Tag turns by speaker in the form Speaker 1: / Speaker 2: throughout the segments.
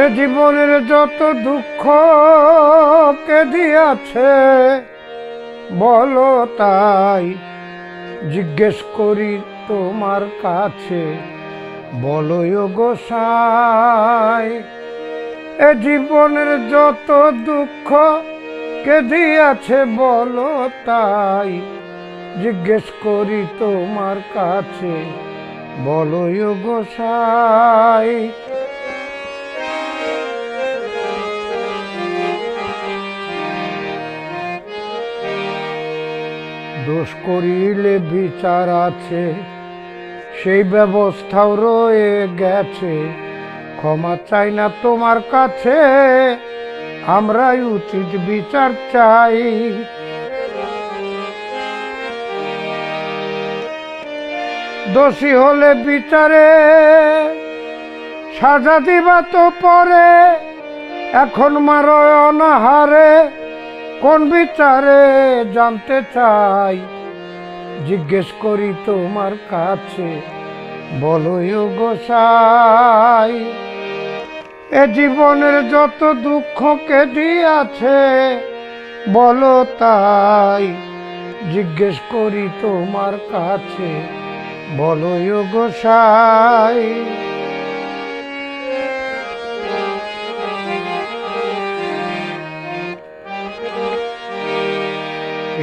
Speaker 1: এ জীবনের যত দুঃখ কে দিয়াছে, বলো তাই। জিজ্ঞেস করি তোমার কাছে, বলো গোসাই এ জীবনের যত দুঃখ কে দিয়াছে, বলো তাই। জিজ্ঞেস করি তোমার কাছে, বলো গোসাই দোষ করিলে বিচার আছে। সেই ব্যবস্থাও রয়ে গেছে। ক্ষমা চাই না তোমার কাছে, আমরাই উচিত বিচার চাই। দোষী হলে বিচারে, সাজা দিবা তো পরে, এখন মারো অনাহারে। কোন বিচারে জানতে চাই? জিজ্ঞেস করি তোমার কাছে, বলো গোসাই এ জীবনের যত দুঃখ দিয়াছে বলো তাই। জিজ্ঞেস করি তোমার কাছে, বলো গোসাই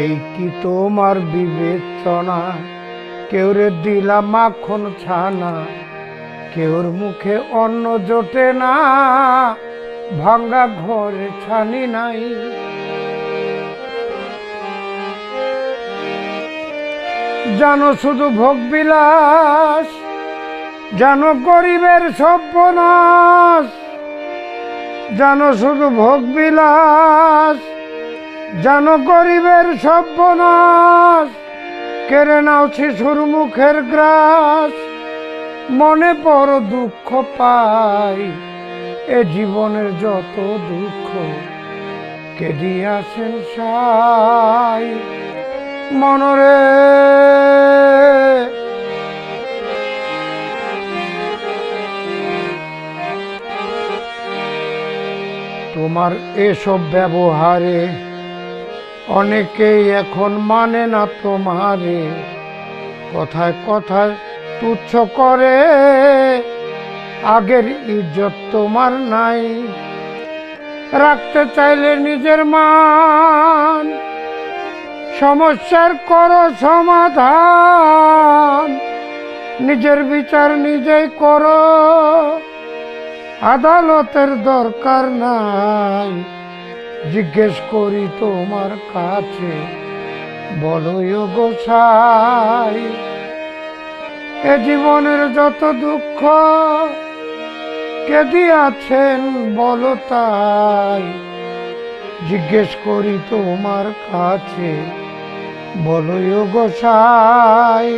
Speaker 1: এই কি তোমার বিবেচনা? কেউ রে দিলা মাখন ছানা, কেউর মুখে অন্ন জোটে না, ভাঙ্গা ঘরে ছানি নাই। জানো শুধু ভোগ বিলাস, জানো গরিবের সর্বনাশ, জানো শুধু ভোগ বিলাস জানো গরিবের সর্বনাশ। কেড়ে নাও শিশুর মুখের গ্রাস। মনে বড় দুঃখ পাই, এ জীবনের যত দুঃখ। কে দিয়াছেন সাই মনরে। তোমার এসব ব্যবহারে অনেকেই এখন মানে না তোমারে। কথায় কথায় তুচ্ছ করে, আগের ইজ্জত তোমার নাই। রাখতে চাইলে নিজের মান, সমস্যার করো সমাধান। নিজের বিচার নিজেই করো, আদালতের দরকার নাই। জিজ্ঞেস করি তোমার কাছে, বলো গোসাই এ জীবনের যত দুঃখ কেদি আছেন বলো তাই। জিজ্ঞেস করি তোমার কাছে, বলো গোসাই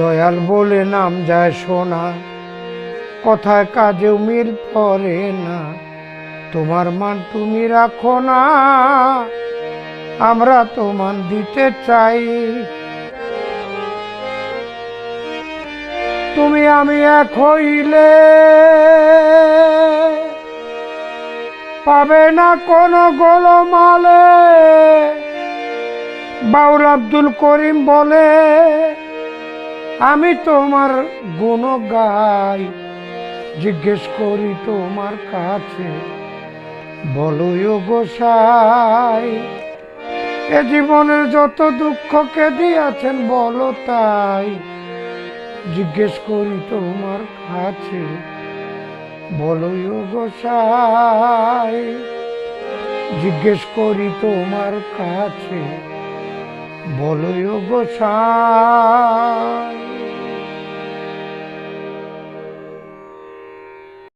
Speaker 1: দয়াল বলে নাম যায় শোনা কথায় কাজেও মিল পড়ে না। তোমার মান তুমি রাখো না। আমরা তোমার দিতে চাই। তুমি আমি এক হইলে পাবে না কোনো গোলমালে। বাউল আব্দুল করিম বলে আমি তোমার গুণ গাই জিজ্ঞেস করি তোমার কাছে। বলো গোসাই, এ জীবনের যত দুঃখ দুঃখকে দিয়াছেন বলো তাই। জিজ্ঞেস করি তোমার কাছে। বলো গোসাই, জিজ্ঞেস করি তোমার কাছে। বলো গোসাই।